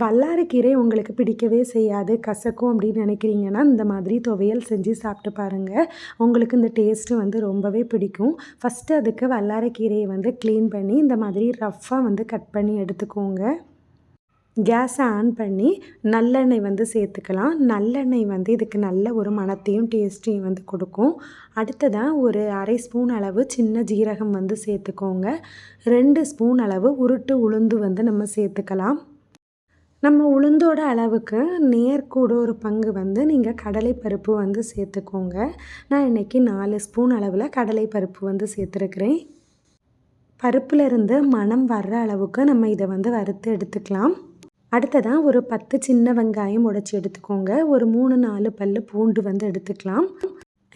வல்லாரக்கீரை உங்களுக்கு பிடிக்கவே செய்யாது. கசக்கும் அப்படின்னு நினைக்கிறீங்கன்னா இந்த மாதிரி துவையல் செஞ்சு சாப்பிட்டு பாருங்கள் உங்களுக்கு இந்த டேஸ்ட்டு வந்து ரொம்பவே பிடிக்கும். ஃபஸ்ட்டு அதுக்கு வல்லாரக்கீரையை வந்து க்ளீன் பண்ணி இந்த மாதிரி ரஃப்பாக வந்து கட் பண்ணி எடுத்துக்கோங்க. கேஸை ஆன் பண்ணி நல்லெண்ணெய் வந்து சேர்த்துக்கலாம். நல்லெண்ணெய் வந்து இதுக்கு நல்ல ஒரு மணத்தையும் டேஸ்ட்டையும் வந்து கொடுக்கும். அடுத்ததாக ஒரு அரை ஸ்பூன் அளவு சின்ன ஜீரகம் வந்து சேர்த்துக்கோங்க. ரெண்டு ஸ்பூன் அளவு உருட்டு உளுந்து வந்து நம்ம சேர்த்துக்கலாம். நம்ம உளுந்தோட அளவுக்கு நேர்கூட ஒரு பங்கு வந்து நீங்கள் கடலைப்பருப்பு வந்து சேர்த்துக்கோங்க. நான் இன்றைக்கி நாலு ஸ்பூன் அளவில் கடலைப்பருப்பு வந்து சேர்த்துருக்குறேன். பருப்புலேருந்து மனம் வர்ற அளவுக்கு நம்ம இதை வந்து வறுத்து எடுத்துக்கலாம். அடுத்ததாக ஒரு பத்து சின்ன வெங்காயம் உடைச்சி எடுத்துக்கோங்க. ஒரு மூணு நாலு பல் பூண்டு வந்து எடுத்துக்கலாம்.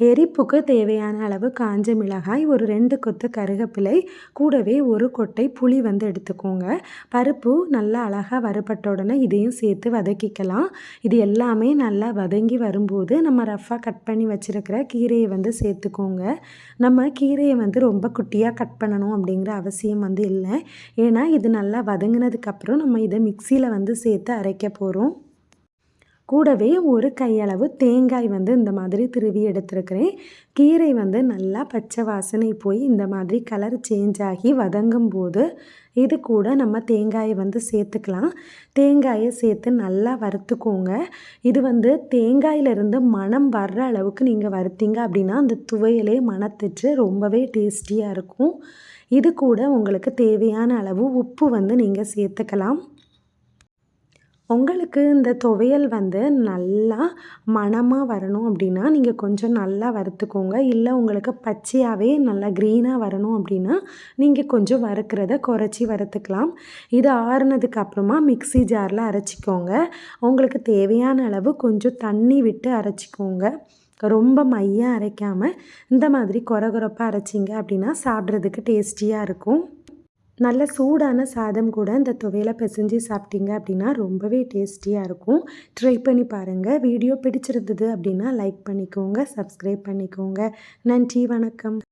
எரிப்புக்கு தேவையான அளவு காஞ்ச மிளகாய் ஒரு ரெண்டு கொத்து கருகப்பிலை கூடவே ஒரு கொட்டை புளி வந்து எடுத்துக்கோங்க. பருப்பு நல்லா அழகாக வறுபட்ட உடனே இதையும் சேர்த்து வதக்கிக்கலாம். இது எல்லாமே நல்லா வதங்கி வரும்போது நம்ம ரஃப்பாக கட் பண்ணி வச்சுருக்கிற கீரையை வந்து சேர்த்துக்கோங்க. நம்ம கீரையை வந்து ரொம்ப குட்டியாக கட் பண்ணணும் அப்படிங்கிற அவசியம் வந்து இல்லை. ஏன்னா இது நல்லா வதங்கினதுக்கப்புறம் நம்ம இதை மிக்சியில் வந்து சேர்த்து அரைக்க போகிறோம் கூடவே ஒரு கையளவு தேங்காய் வந்து இந்த மாதிரி திருவி எடுத்துருக்கிறேன். கீரை வந்து நல்லா பச்சை வாசனை போய் இந்த மாதிரி கலர் சேஞ்ச் ஆகி வதங்கும் போது இது கூட நம்ம தேங்காயை வந்து சேர்த்துக்கலாம். தேங்காயை சேர்த்து நல்லா வறுத்துக்கோங்க. இது வந்து தேங்காயிலிருந்து மனம் வர்ற அளவுக்கு நீங்கள் வறுத்தீங்க அப்படின்னா அந்த துவையலே மணத்துச்சு ரொம்பவே டேஸ்டியாக இருக்கும். இது கூட உங்களுக்கு தேவையான அளவு உப்பு வந்து நீங்கள் சேர்த்துக்கலாம். உங்களுக்கு இந்த துவையல் வந்து நல்லா மணமாக வரணும் அப்படின்னா நீங்கள் கொஞ்சம் நல்லா வறுத்துக்கோங்க. இல்லை உங்களுக்கு பச்சையாகவே நல்லா க்ரீனாக வரணும் அப்படின்னா நீங்கள் கொஞ்சம் வறுக்கிறத குறைச்சி வறுத்துக்கலாம். இது ஆறுனதுக்கு அப்புறமா மிக்ஸி ஜாரில் அரைச்சிக்கோங்க. உங்களுக்கு தேவையான அளவு கொஞ்சம் தண்ணி விட்டு அரைச்சிக்கோங்க. ரொம்ப மையாக அரைக்காமல் இந்த மாதிரி குறை குறைப்பாக அரைச்சிங்க அப்படின்னா சாப்பிட்றதுக்கு டேஸ்டியாக இருக்கும். நல்ல சூடான சாதம் கூட இந்த துவையில் பிசைஞ்சு சாப்பிட்டீங்க அப்படின்னா ரொம்பவே டேஸ்டியாக இருக்கும். ட்ரை பண்ணி பாருங்கள் வீடியோ பிடிச்சிருந்தது அப்படின்னா லைக் பண்ணிக்கோங்க சப்ஸ்கிரைப் பண்ணிக்கோங்க. நன்றி வணக்கம்.